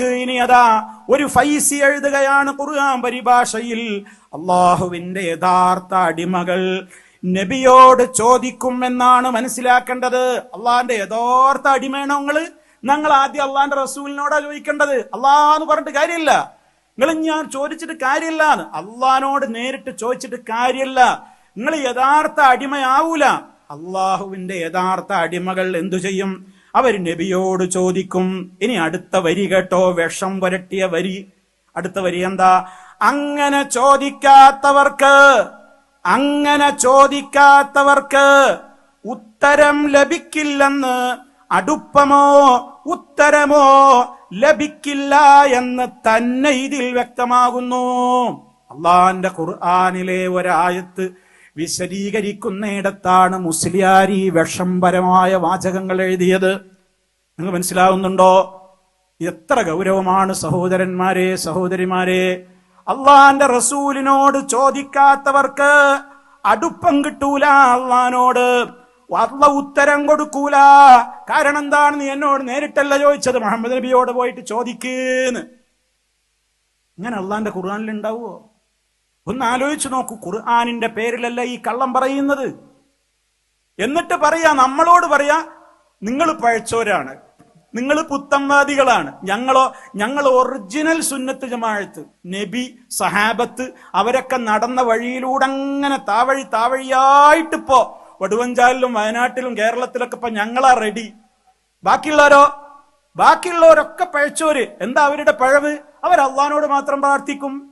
നോക്ക് ഇനി അതാ ഒരു ഫൈസി എഴുതുകയാണ് ഖുർആൻ പരിഭാഷയിൽ. അള്ളാഹുവിന്റെ യഥാർത്ഥ അടിമകൾ നബിയോട് ചോദിക്കും എന്നാണ് മനസ്സിലാക്കേണ്ടത്. അള്ളാഹിന്റെ യഥാർത്ഥ അടിമയാണോ നിങ്ങൾ? ഞങ്ങൾ ആദ്യം അള്ളാഹിന്റെ റസൂലിനോടാ ചോദിക്കേണ്ടത് അള്ളാന്ന് പറഞ്ഞിട്ട് കാര്യമില്ല. നിങ്ങൾ ഞാൻ ചോദിച്ചിട്ട് കാര്യമില്ല അള്ളഹാനോട് നേരിട്ട് ചോദിച്ചിട്ട് കാര്യമില്ല. നിങ്ങൾ യഥാർത്ഥ അടിമയാവൂല. അള്ളാഹുവിന്റെ യഥാർത്ഥ അടിമകൾ എന്തു ചെയ്യും? അവർ നബിയോട് ചോദിക്കും ഇനി അടുത്ത വരി കേട്ടോ? വിഷം പുരട്ടിയ വരി. അടുത്ത വരി എന്താ? അങ്ങനെ ചോദിക്കാത്തവർക്ക് അങ്ങനെ ചോദിക്കാത്തവർക്ക് ഉത്തരം ലഭിക്കില്ലെന്ന് അടുപ്പമോ ഉത്തരമോ ലഭിക്കില്ല എന്ന് തന്നെ ഇതിൽ വ്യക്തമാകുന്നു. അള്ളാന്റെ ഖുർആാനിലെ ഒരായത്ത് വിശദീകരിക്കുന്നിടത്താണ് മുസ്ലിയാരി വിഷംപരമായ വാചകങ്ങൾ എഴുതിയത്. നിങ്ങൾ മനസ്സിലാവുന്നുണ്ടോ? എത്ര ഗൗരവമാണ് സഹോദരന്മാരെ സഹോദരിമാരെ. അള്ളാന്റെ റസൂലിനോട് ചോദിക്കാത്തവർക്ക് അടുപ്പം കിട്ടൂല അള്ളഹാനോട് അള്ള ഉത്തരം കൊടുക്കൂല. കാരണം എന്താണ്? നീ എന്നോട് നേരിട്ടല്ല ചോദിച്ചത്. മുഹമ്മദ് നബിയോട് പോയിട്ട് ചോദിക്കേന്ന് ഇങ്ങനെ അള്ളാന്റെ ഖുർആാനിൽ ഉണ്ടാവുമോ ഒന്ന് ആലോചിച്ചു നോക്കൂ ഖുർആാനിന്റെ പേരിലല്ല ഈ കള്ളം പറയുന്നത്. എന്നിട്ട് പറയാ നമ്മളോട് പറയാ നിങ്ങൾ പഴച്ചോരാണ് നിങ്ങൾ പുത്തംവാദികളാണ് ഞങ്ങളോ ഞങ്ങൾ ഒറിജിനൽ സുന്നത്ത് ജമാഴത്ത് നബി സഹാബത്ത് അവരൊക്കെ നടന്ന വഴിയിലൂടെ അങ്ങനെ താവഴി താവഴിയായിട്ടിപ്പോ വടുവഞ്ചാലിലും വയനാട്ടിലും കേരളത്തിലൊക്കെ ഇപ്പൊ ഞങ്ങളാ റെഡി ബാക്കിയുള്ളവരോ? ബാക്കിയുള്ളവരൊക്കെ പഴച്ചോര് എന്താ അവരുടെ പഴവ്? അവർ അള്ളഹാനോട് മാത്രം പ്രാർത്ഥിക്കും.